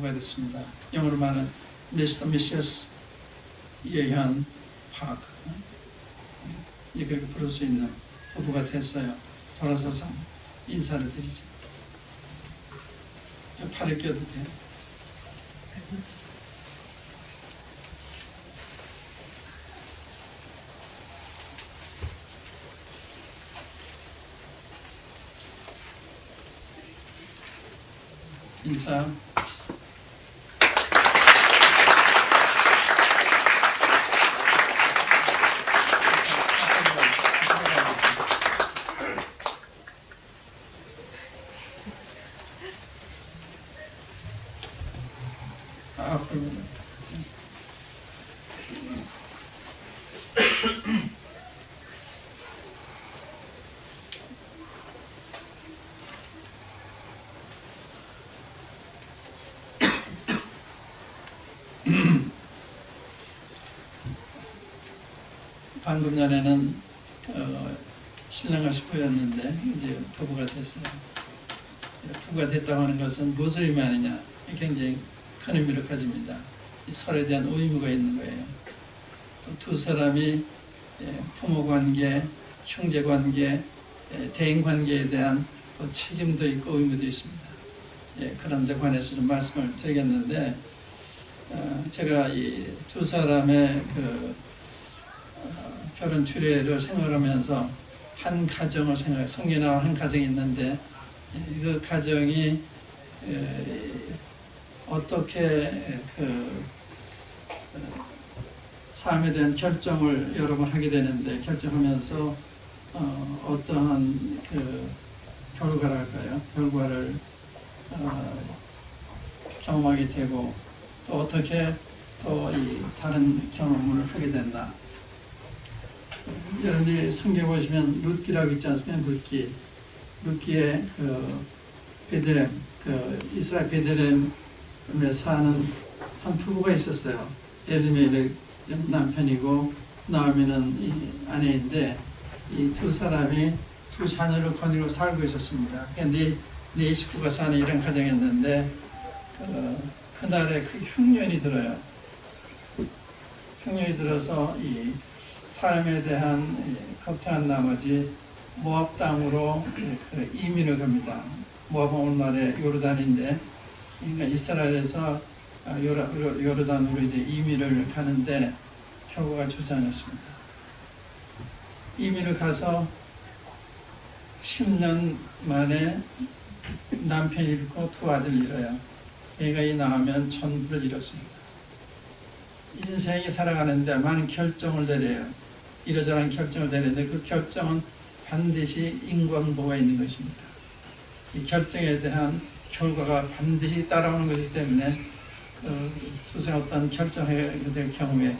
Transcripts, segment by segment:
부부가 됐습니다. 영어로 말하는 미스터 미세스 예현 파크 이렇게 부를 수 있는 부부가 됐어요. 돌아서서 인사를 드리죠. 저 팔에 껴도 돼요. 인사. 아, 그러면 방금 전에는 어, 신랑과 신부였는데 이제 부부가 됐어요. 부부가 됐다고 하는 것은 무엇을 의미하느냐? 굉장히 큰 의미를 가집니다. 이 설에 대한 의무가 있는 거예요. 또 두 사람이 예, 부모 관계, 형제 관계, 예, 대인 관계에 대한 또 책임도 있고 의무도 있습니다. 예, 그런 데 관해서 좀 말씀을 드리겠는데 어, 제가 이 두 사람의 그 어, 결혼 주례를 생각하면서 한 가정을 생각, 성경에 나온 한 가정이 있는데 예, 그 가정이 에, 어떻게 그 어, 삶에 대한 결정을 여러 번 하게 되는데 결정하면서 어, 어떠한 그 결과랄까요? 결과를 어, 경험하게 되고 또 어떻게 또 이 다른 경험을 하게 됐나? 여러분들이 성경 보시면 룻기라고 있지 않습니까? 룻기, 룻기의 그 베들렘, 그 이스라엘 베들렘에 사는 한 부부가 있었어요. 엘리멜렉 남편이고 이 아내인데 이 두 사람이 두 자녀를 거느리고 살고 있었습니다. 네, 네 식구가 사는 이런 가정이었는데 그, 그날에 그 흉년이 들어요. 흉년이 들어서 이 사람에 대한 이 걱정한 나머지 모압 땅으로 그 이민을 갑니다. 모압은 오늘날의 요르단인데 그러니까 이스라엘에서 아, 요르, 요르- 요르단으로 이제 이민을 가는데 결과가 좋지 않았습니다. 이민을 가서 10년 만에 남편 잃고 두 아들 잃어요. 걔가 이 나오면 전부를 잃었습니다. 인생이 살아가는 데 많은 결정을 내려요. 이러저러한 결정을 내리는데 그 결정은 반드시 인과응보가 있는 것입니다. 이 결정에 대한 결과가 반드시 따라오는 것이기 때문에 그 두세 어떤 결정하게 될 경우에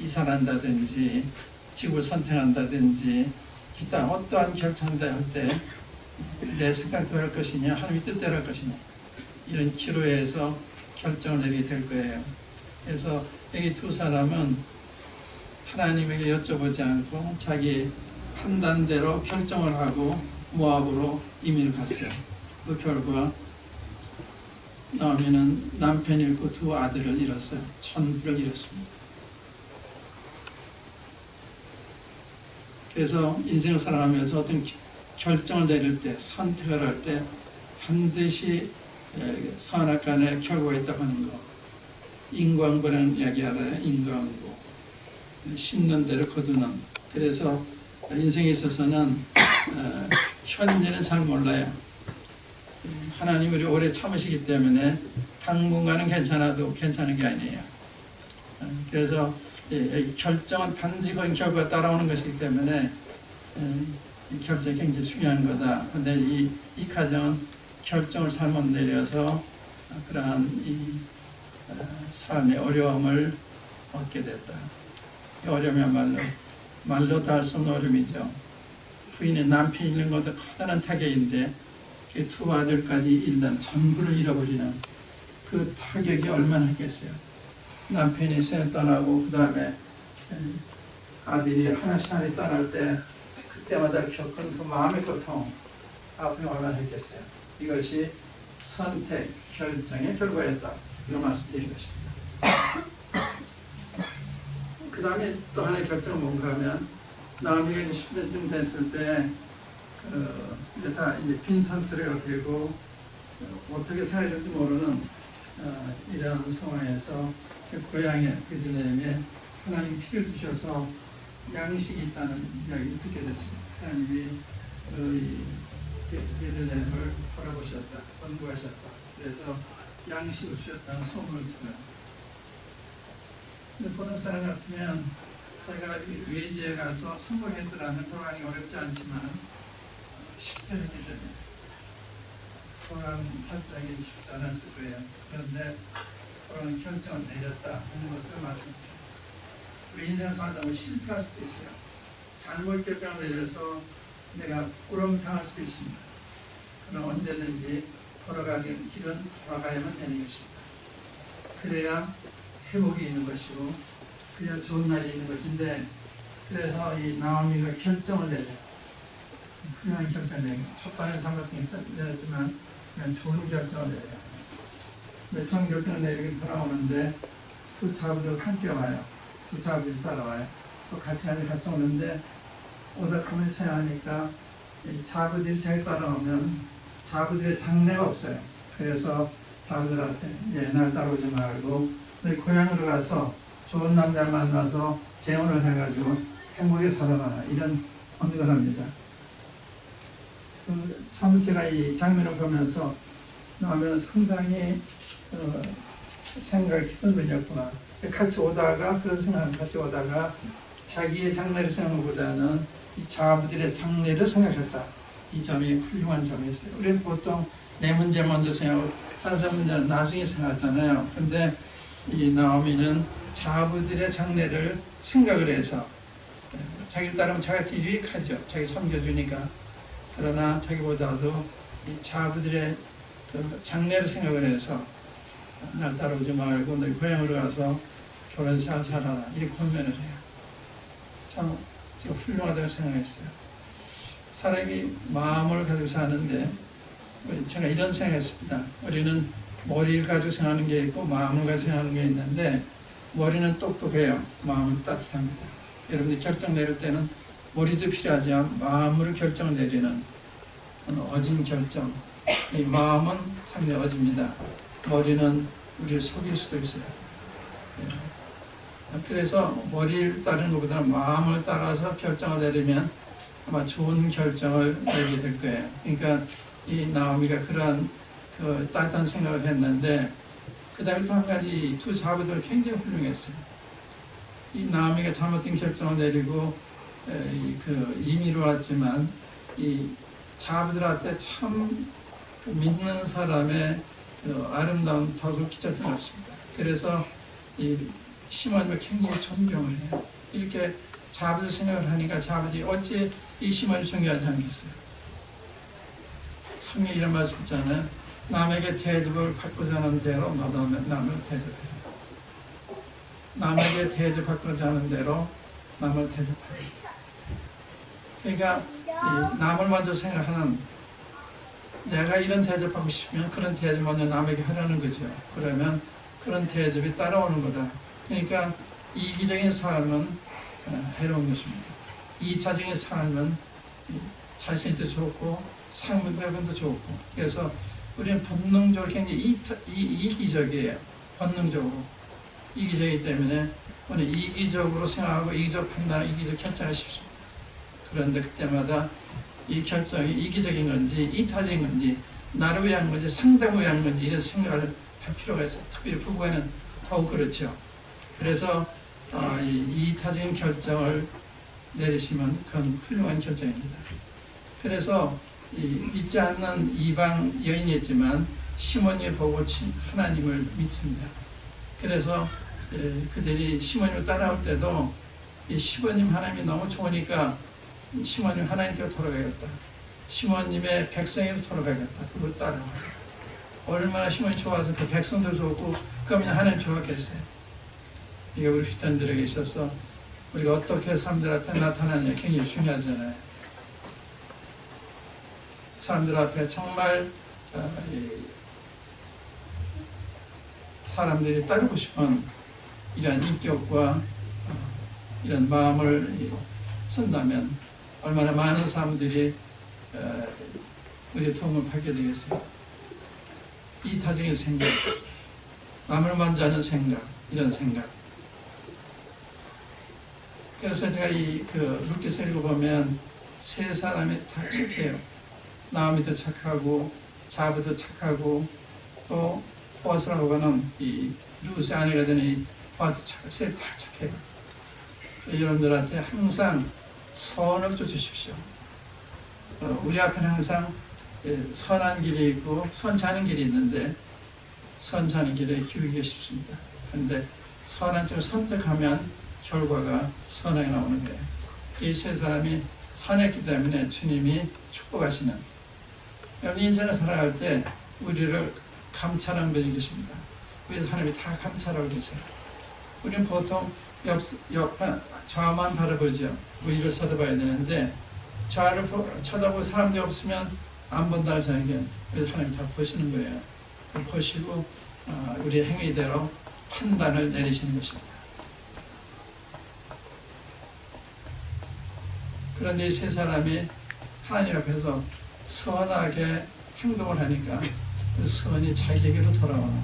이사한다든지 직업을 선택한다든지 기타 어떠한 결정을 할때 내 생각대로 할 것이냐 하나님의 뜻대로 할 것이냐 이런 기로에서 결정을 내리게 될 거예요. 그래서 여기 두 사람은 하나님에게 여쭤보지 않고 자기 판단대로 결정을 하고 모압으로 이민을 갔어요. 그 결과 나오면은 남편 잃고 두 아들을 잃었어요. 천부를 잃었습니다. 그래서 인생을 살아가면서 어떤 기- 결정을 내릴 때, 선택을 할 때 반드시 에, 선악간의 결과가 있다고 하는 거. 인광보라는 이야기 알아요? 인광보. 심는 대로 거두는. 그래서 인생에 있어서는 어, 현재는 잘 몰라요. 하나님 우리 오래 참으시기 때문에 당분간은 괜찮아도 괜찮은 게 아니에요. 어, 그래서 결정은 반드시 거기 결과가 따라오는 것이기 때문에 어, 이 결정이 굉장히 중요한 거다. 근데 이, 이 가정은 결정을 잘못 내려서 어, 그러한 이 어, 삶의 어려움을 얻게 됐다. 이 어려움이야말로 말로 다 할 수 없는 어려움이죠. 부인의 남편 잃는 것도 커다란 타격인데 그 두 아들까지 잃는 전부를 잃어버리는 그 타격이 얼마나 했겠어요. 남편이 생을 떠나고 그 다음에 아들이 하나씩 하나씩 떠날 때 그때마다 겪은 그 마음의 고통 아픔이 얼마나 했겠어요. 이것이 선택 결정의 결과였다. 이거 말씀드린 것입니다. 그 다음에 또 하나의 결정은 뭔가 하면 나오미가 이제 10년쯤 됐을 때 어, 이제 다 이제 빈턴트레가 되고 어, 어떻게 살아야 될지 모르는 어, 이런 상황에서 그 고향에 베들레헴에 하나님 피를 주셔서 양식이 있다는 이야기를 듣게 됐습니다. 하나님이 그 베들레헴을 돌아보셨다, 권고하셨다. 그래서 양식을 주셨다는 소문을 들어요. 근데 보통 사람 같으면 자기가 외지에 가서 성공했더라면 돌아가기 어렵지 않지만 실패하게 됩니다. 돌아가는 결정이 쉽지 않았을 거예요. 그런데 돌아가는 결정을 내렸다 하는 것을 말씀드립니다. 우리 인생 살다 보면 실패할 수도 있어요. 잘못 결정을 내려서 내가 부끄러움 당할 수도 있습니다. 그러나 언제든지 돌아가는 길은 돌아가야만 되는 것입니다. 그래야 회복이 있는 것이고 그래야 좋은 날이 있는 것인데 그래서 이 나오미가 결정을 내려 훌륭한 결정을 내려 첫발은 삼각형이 내렸지만 그냥 좋은 결정을 내려 근데 좋은 결정을 내리긴 돌아오는데 두 차부들 함께 와요. 두 차부들이 따라와요. 또 같이 가서 같이 오는데 오다 생각하니까 이 자부들이 잘 따라오면 자부들의 장래가 없어요 그래서 자부들한테 얘날 따라오지 말고 너희 고향으로 가서 좋은 남자 만나서 재혼을 해가지고 행복하게 살아라 이런 권유를 합니다. 그, 참 제가 이 장면을 보면서 나면 상당히 어, 생각이 깊은 분이었구나. 같이 오다가 그런 생각 같이 오다가 자기의 장래를 생각보다는 이 자부들의 장래를 생각했다. 이 점이 훌륭한 점이었어요. 우리는 보통 내 문제 먼저 생각하고 다른 문제는 나중에 생각하잖아요. 근데 이 나오미는 자부들의 장래를 생각을 해서 자기를 따르면 자기한테 유익하죠. 자기 섬겨주니까. 그러나 자기보다도 이 자부들의 그 장래를 생각을 해서 날 따라오지 말고 너희 고향으로 가서 결혼 잘 살아라. 이렇게 권면을 해요. 참 제가 훌륭하다고 생각했어요. 사람이 마음을 가지고 사는데 제가 이런 생각했습니다. 우리는 머리를 가지고 생각하는 게 있고 마음을 가지고 생각하는 게 있는데 머리는 똑똑해요. 마음은 따뜻합니다. 여러분들이 결정 내릴 때는 머리도 필요하지만 마음으로 결정을 내리는 어진 결정. 이 마음은 상당히 어집니다. 머리는 우리를 속일 수도 있어요. 예. 그래서 머리를 따르는 것보다는 마음을 따라서 결정을 내리면 아마 좋은 결정을 내게 될 거예요. 그러니까 이 나오미가 그러한 그 따뜻한 생각을 했는데 그 다음에 또 한 가지 두 자부들 굉장히 훌륭했어요. 이 나오미가 잘못된 결정을 내리고 그 임의로 왔지만 이 자부들한테 참 그 믿는 사람의 그 아름다운 덕을 끼쳤던 것 같습니다. 그래서 이 시몬을 굉장히 존경을 해요. 이렇게 자부들 생각을 하니까 자부들이 어찌 이 시몬을 존경하지 않겠어요? 성경에 이런 말씀 있잖아요. 남에게 대접을 받고자 하는 대로 너도 남을 대접해라. 남에게 대접받고자 하는 대로 남을 대접하라. 그러니까 이 남을 먼저 생각하는 내가 이런 대접하고 싶으면 그런 대접 먼저 남에게 하라는 거죠. 그러면 그런 대접이 따라오는 거다. 그러니까 이기적인 삶은 어, 해로운 것입니다. 이차적인 삶은 자신도 좋고 상대방도 좋고 그래서 우리는 본능적으로 굉장히 이타, 이, 이기적이에요. 본능적으로 이기적이기 때문에 우리 이기적으로 생각하고 이기적 판단하고 이기적 결정하고 싶습니다. 그런데 그때마다 이 결정이 이기적인 건지 이타적인 건지 나를 위한 건지 상대를 위한 건지 이런 생각을 할 필요가 있어요. 특별히 부부에는 더욱 그렇죠. 그래서 어, 이 이타적인 결정을 내리시면 그건 훌륭한 결정입니다. 그래서 이 믿지 않는 이방 여인이었지만 시몬이 보고 하나님을 믿습니다. 그래서 에, 그들이 시몬을 따라올 때도 이 시몬님 하나님이 너무 좋으니까 시모님 하나님께 돌아가겠다. 시모님의 백성으로 돌아가겠다. 그걸 따라와요. 얼마나 시몬이 좋아서 그 백성도 좋고 그러면 하나님 좋았겠어요. 이게 우리 휘단들에게 있어서 우리가 어떻게 사람들 앞에 나타나느냐 굉장히 중요하잖아요. 사람들 앞에 정말 어, 사람들이 따르고 싶은 이러한 인격과 어, 이런 마음을 이- 쓴다면 얼마나 많은 사람들이 어, 우리의 도움을 받게 되겠어요. 이타적인 생각, 남을 먼저 하는 생각, 이런 생각. 그래서 제가 이그 루키스 읽어보면 세 사람이 다 착해요. 나오미도 착하고 자부도 착하고 또 보아스라고 하는 이 루스 아내가 되는 이 보아스 착, 셋다 착해요. 여러분들한테 항상 선을 쫓으십시오. 어, 우리 앞에는 항상 예, 선한 길이 있고 선차는 길이 있는데 선차는 길에 기울기 쉽습니다. 그런데 선한 쪽을 선택하면 결과가 선하게 나오는 거예요. 이세 사람이 선했기 때문에 주님이 축복하시는 여러분 인생을 살아갈 때 우리를 감찰하는 분이 계십니다. 우리 하나님이 다 감찰하고 계세요. 우리는 보통 옆, 옆 좌만 바라보죠. 위를 쳐다봐야 되는데 좌를 보- 쳐다보고 사람들이 없으면 안 본다 생각해. 그래서 하나님 다 보시는 거예요. 보시고 어, 우리의 행위대로 판단을 내리시는 것입니다. 그런데 이 세 사람이 하나님 앞에서 선하게 행동을 하니까 그 선이 자기에게로 돌아오는.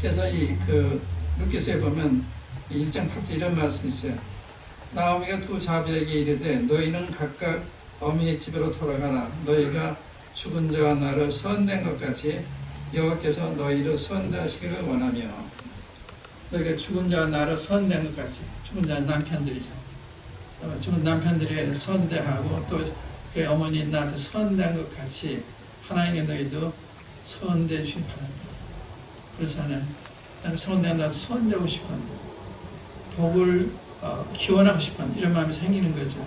그래서 이 그 루키스에 보면 1장 8절 이런 말씀이 있어요. 나오미가 두 자비에게 이르되 너희는 각각 어미의 집으로 돌아가라. 너희가 죽은 자와 나를 선된 것 같이 여호와께서 너희를 선대하시기를 원하며 너희가 죽은 자와 나를 선된 것 같이 죽은 자는 남편들이죠. 어, 죽은 남편들이 선대하고 또 그 어머니 나한테 선대한 것 같이 하나님께 너희도 선대해 주시기 바란다. 그래서 나는 나는 선대한 나도 선대하고 싶은 복을 어, 기원하고 싶은 이런 마음이 생기는 거죠.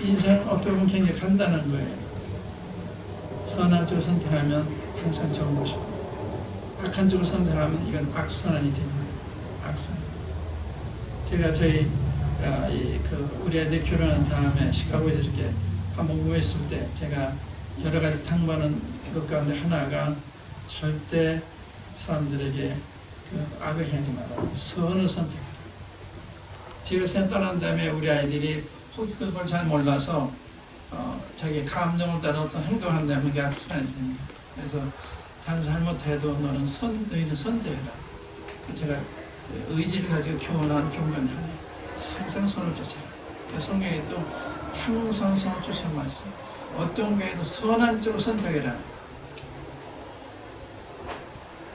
인생 어떻게 보면 굉장히 간단한 거예요. 선한 쪽을 선택하면 항상 좋은 것입니다. 악한 쪽을 선택하면 이건 악순환이 되는 거예요. 악순환. 제가 저희 아, 이, 그 우리 애들 결혼한 다음에 시카고에서 이렇게 한번 모였을 때 제가 여러 가지 당부하는 것 가운데 하나가 절대 사람들에게 그 악을 행하지 말아라. 선을 선택하라. 지구에서 떠난 다음에 우리 아이들이 혹 그걸 잘 몰라서 어, 자기 감정을 따라 어떤 행동을 한다면 그게 악순환이 됩니다. 그래서 다른 잘못해도 너는 선, 너희는 선대해라. 그 제가 의지를 가지고 교훈하는 교훈 하네. 쫓아라. 그래서 성경에도 항상 손을 쫓아는 말씀. 어떤 교회도 선한 쪽을 선택해라.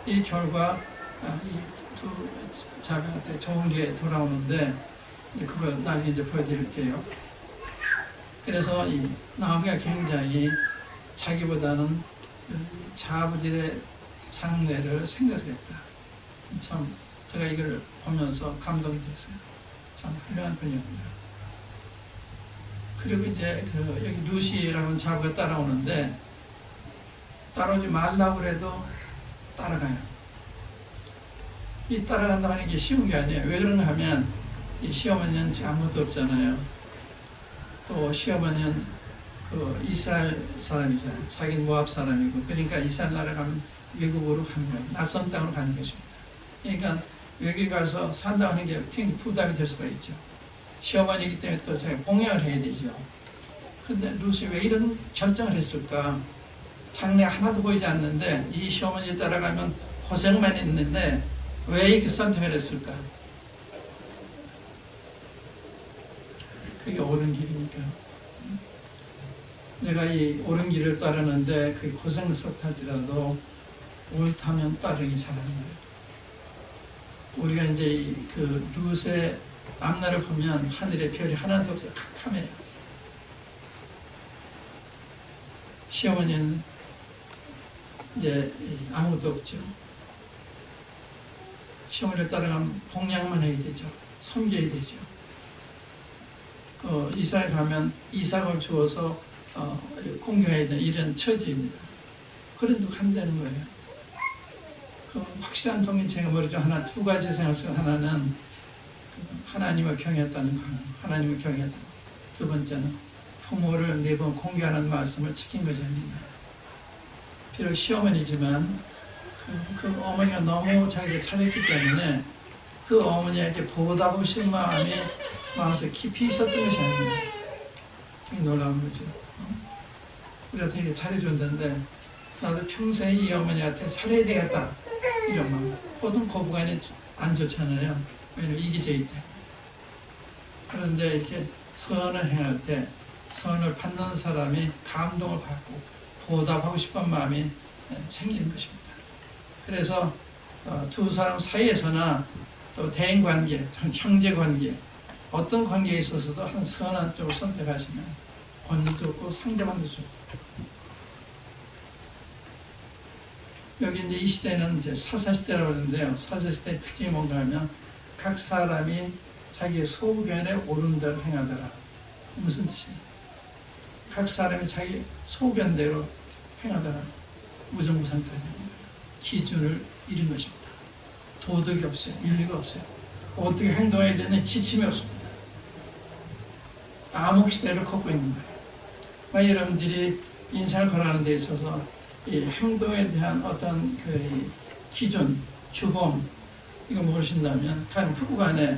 이 결과 아, 이두 자매한테 좋은 게 돌아오는데 그걸 나중에 이제 보여드릴게요. 그래서 이 나오미가 굉장히 자기보다는 그 자부들의 장래를 생각을 했다. 참 제가 이걸 보면서 감동이 됐어요. 참 훌륭한 분이었구나. 그리고 이제 그 여기 루시라는 자부가 따라오는데 따라오지 말라고 그래도 따라가요. 이 따라간다고 하는 게 쉬운 게 아니에요. 왜 그런가 하면 이 시어머니는 아무것도 없잖아요. 또 시어머니는 그 이스라엘 사람이잖아요. 자기는 모압 사람이고 그러니까 이스라엘 나라 가면 외국으로 가는 거예요. 낯선 땅으로 가는 것입니다. 그러니까 외국에 가서 산다고 하는 게 굉장히 부담이 될 수가 있죠. 시어머니이기 때문에 또 제가 봉양을 해야 되죠. 근데 루시 왜 이런 결정을 했을까? 장래 하나도 보이지 않는데 이 시어머니 따라가면 고생만 있는데 왜 이렇게 선택을 했을까? 그게 옳은 길이니까. 내가 이 옳은 길을 따르는데 그 고생스럽다 할지라도 옳다면 따르기 잘하는 거예요. 우리가 이제 이그 룻의 앞날을 보면 하늘에 별이 하나도 없어요. 캄캄해요. 시어머니는 이제 아무것도 없죠. 시어머니를 따라가면 봉양만 해야 되죠. 섬겨야 되죠. 어, 이스라엘 가면 이삭을 주어서 어, 공경해야 되는 이런 처지입니다. 그런데 간다는 거예요. 그 확실한 제가 모르죠. 하나 두 가지 생각 중 하나는 그 하나님을 경외했다는 거, 하나님을 경외했다. 두 번째는 부모를 네 번 공경하는 말씀을 지킨 것이 아닌가. 비록 시어머니지만 그 그 어머니가 너무 자기를 잘했기 때문에 그 어머니에게 싶은 마음이 마음속에 깊이 있었던 것이 아닙니다. 되게 놀라운 거죠. 어? 우리가 되게 잘해줬는데 나도 평생 이 어머니한테 잘해야 되겠다 이런 마음. 보통 거부감이 안 좋잖아요. 왜냐면 이기적이기 때문에. 그런데 이렇게 선을 행할 때 선을 받는 사람이 감동을 받고 보답하고 싶은 마음이 생기는 것입니다. 그래서 어, 두 사람 사이에서나 또 대인 관계, 형제 관계, 어떤 관계에 있어서도 한 선한 쪽을 선택하시면 본인도 좋고 상대방도 좋고 여기 이제 이 시대는 이제 사사 시대라고 하는데요. 사사 시대의 특징이 뭔가 하면 각 사람이 자기의 소견에 옳은 대로 행하더라. 무슨 뜻이에요? 각 사람이 자기 소견대로 행하더라. 무정무상타는 기준을 잃은 것입니다. 도덕이 없어요. 윤리가 없어요. 어떻게 행동해야 되는 지침이 없습니다. 암흑 시대를 걷고 있는 거예요. 막 여러분들이 인생을 걸어가는 데 있어서 이 행동에 대한 어떤 그 기준, 규범 이거 모르신다면 가령 부부 간에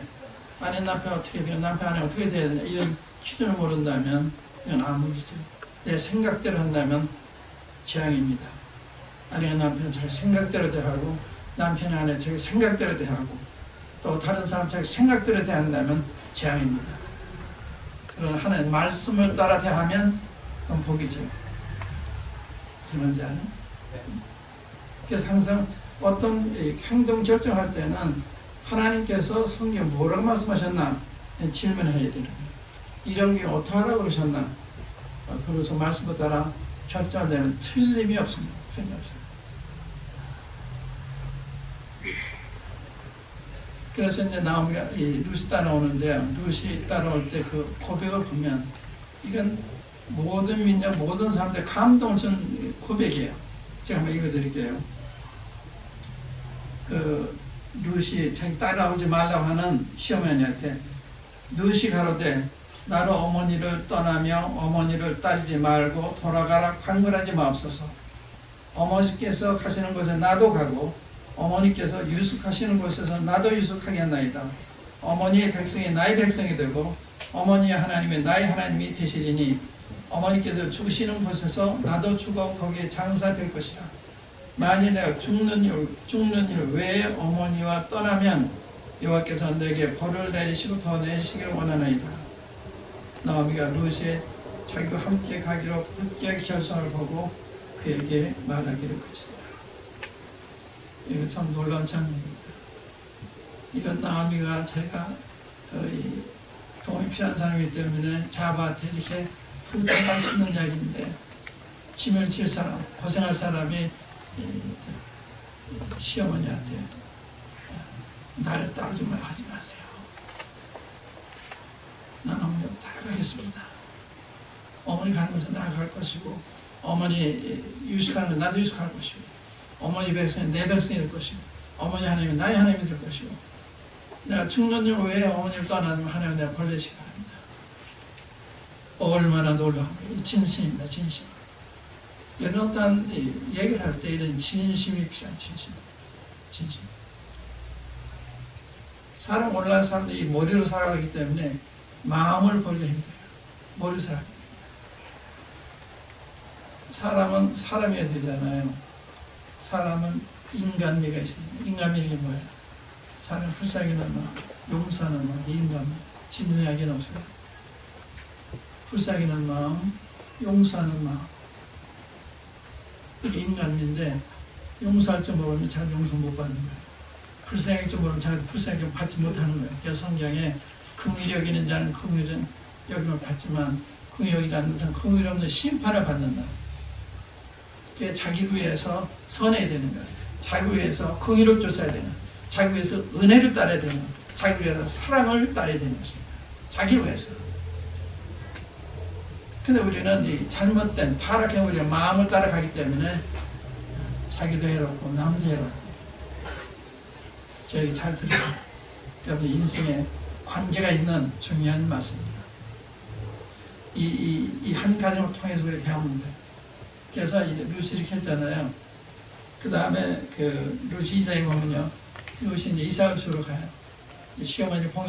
아내 남편 어떻게 돼요? 남편 아내 어떻게 돼야 되냐 이런 기준을 모른다면 이건 암흑이죠. 내 생각대로 한다면 재앙입니다. 아내가 남편은 자기 생각대로 대하고 남편이 아내 자기 생각대로 대하고 또 다른 사람 자기 생각대로 대한다면 재앙입니다. 그런 하나님 말씀을 따라 대하면 그건 복이죠. 무슨 말인지 아요 그래서 항상 어떤 이 행동 결정할 때는 하나님께서 성경 뭐라고 말씀하셨나 질문해야 되는. 이런 게 어떻게 하라고 그러셨나? 어, 그래서 말씀을 따라 결정되면 틀림이 없습니다. 틀림이 없습니다. 그래서 이제 나오미가 이 루시 따라오는데 루시 따라올 때 그 고백을 보면 이건 모든 민족 모든 사람들 감동을 준 고백이에요. 제가 한번 읽어드릴게요. 그 루시 자기 따라오지 말라고 하는 시어머니한테 루시 가로되 나로 어머니를 떠나며 어머니를 따르지 말고 돌아가라 강물하지 마옵소서. 어머니께서 가시는 곳에 나도 가고 어머니께서 유숙하시는 곳에서 나도 유숙하겠나이다. 어머니의 백성이 나의 백성이 되고 어머니의 하나님이 나의 하나님이 되시리니 어머니께서 죽으시는 곳에서 나도 죽어 거기에 장사될 것이라. 만일 내가 죽는 일, 죽는 일 외에 어머니와 떠나면 여호와께서 내게 벌을 내리시고 더 내리시기를 원하나이다. 나오미가 루시에 자기와 함께 가기로 굳게 결성을 보고 그에게 말하기를 그치니라. 이거 참 놀라운 장면입니다. 이건 나오미가 제가 거의 도움이 필요한 사람이기 때문에 자바한테 이렇게 수 있는 이야기인데 짐을 질 사람, 고생할 사람이 시어머니한테 날 따르지 말 하지 마세요. 나는 어머니 따라가겠습니다. 어머니 가는 곳에 나갈 것이고 어머니 유식하는 건 나도 유식할 것이고 어머니 백성이 내 백성이 될 것이고 어머니 하나님이 나의 하나님이 될 것이고 내가 일 외에 어머니를 떠나면 하나님 내가 바랍니다. 얼마나 거예요. 이 진심입니다. 진심. 이런 어떤 얘기를 할 때 이런 진심이 필요한 진심. 진심. 사람 올라간 사람들이 머리로 살아가기 때문에 마음을 보기가 힘들어요. 머리로 살아가기 때문에. 사람은 사람이어야 되잖아요. 사람은 인간미가 있습니다. 인간미는 게 뭐예요? 사람 불쌍히는 마음, 용서하는 마음, 인간미. 짐승에게는 없어요. 불쌍히는 마음, 용서하는 마음. 인간인데 용서할 줄 모르면 잘 용서 못 받는 거예요. 불쌍할 줄 모르면 잘 불쌍하게 받지 못하는 거예요. 그래서 성경에 긍휼히 여기는 자는 긍휼은 여김을 받지만 긍휼히 여기지 않는 자는 긍휼 없는 심판을 받는다. 그게 자기 위해서 선해야 되는 거예요. 자기 위해서 긍휼을 쫓아야 되는 자기 위해서 은혜를 따라야 되는 자기 위해서 사랑을 따라야 되는 것입니다. 자기 위해서. 근데 우리는 이 잘못된 타락한 우리의 마음을 따라가기 때문에 자기도 해롭고 남도 해롭고 저희 잘 들으세요. 여러분 인생에 관계가 있는 중요한 말씀입니다. 이 이 한 가정을 통해서 우리 배우는 거예요. 그래서 이제 루시 이렇게 했잖아요. 그 다음에 그 루시 이사에 보면요. 이것이 이제 이사업소로 가요. 시어머니 봉이